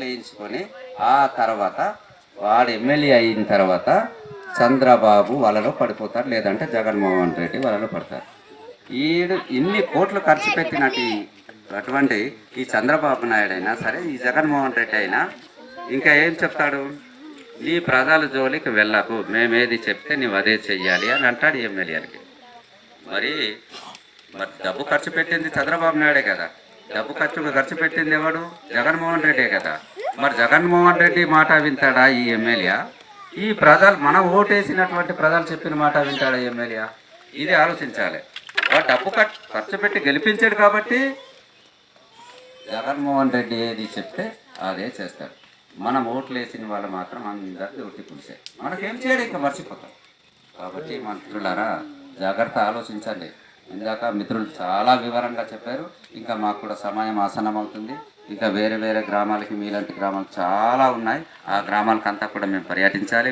వేయించుకొని ఆ తర్వాత వాడు ఎమ్మెల్యే అయిన తర్వాత చంద్రబాబు వలలో పడిపోతారు లేదంటే జగన్మోహన్ రెడ్డి వలలో పడతారు. ఈడు ఇన్ని కోట్లు ఖర్చు పెట్టినట్టు అటువంటి ఈ చంద్రబాబు నాయుడు అయినా సరే ఈ జగన్మోహన్ రెడ్డి అయినా ఇంకా ఏం చెప్తాడు? నీ ప్రజల జోలికి వెళ్ళకు మేమేది చెప్తే నువ్వు అదే చెయ్యాలి అని అంటాడు ఎమ్మెల్యేలకి. మరి మరి డబ్బు ఖర్చు పెట్టింది చంద్రబాబు నాయుడే కదా. డబ్బు ఖర్చు ఖర్చు పెట్టింది ఎవడు? జగన్మోహన్ రెడ్డే కదా. మరి జగన్మోహన్ రెడ్డి మాట వింటాడా ఈ ఎమ్మెల్యే? ఈ ప్రజలు మనం ఓటేసినటువంటి ప్రజలు చెప్పిన మాట వింటాడా ఎమ్మెల్యే? ఇది ఆలోచించాలి. డబ్బు ఖర్చు ఖర్చు పెట్టి గెలిపించాడు కాబట్టి జగన్మోహన్ రెడ్డి ఏది చెప్తే అదే చేస్తాడు. మనం ఓట్లు వేసిన వాళ్ళు మాత్రం అందరికీ ఒట్టి పులిసే. మనకేం చేయడం ఇంకా మర్చిపోతాం. కాబట్టి మంత్రులారా జాగ్రత్త ఆలోచించండి. ఇందాక మిత్రులు చాలా వివరంగా చెప్పారు. ఇంకా మాకు కూడా సమయం ఆసనం అవుతుంది ఇంకా వేరే వేరే గ్రామాలకి మీలాంటి గ్రామాలు చాలా ఉన్నాయి. ఆ గ్రామాలకంతా కూడా మేము పర్యటించాలి.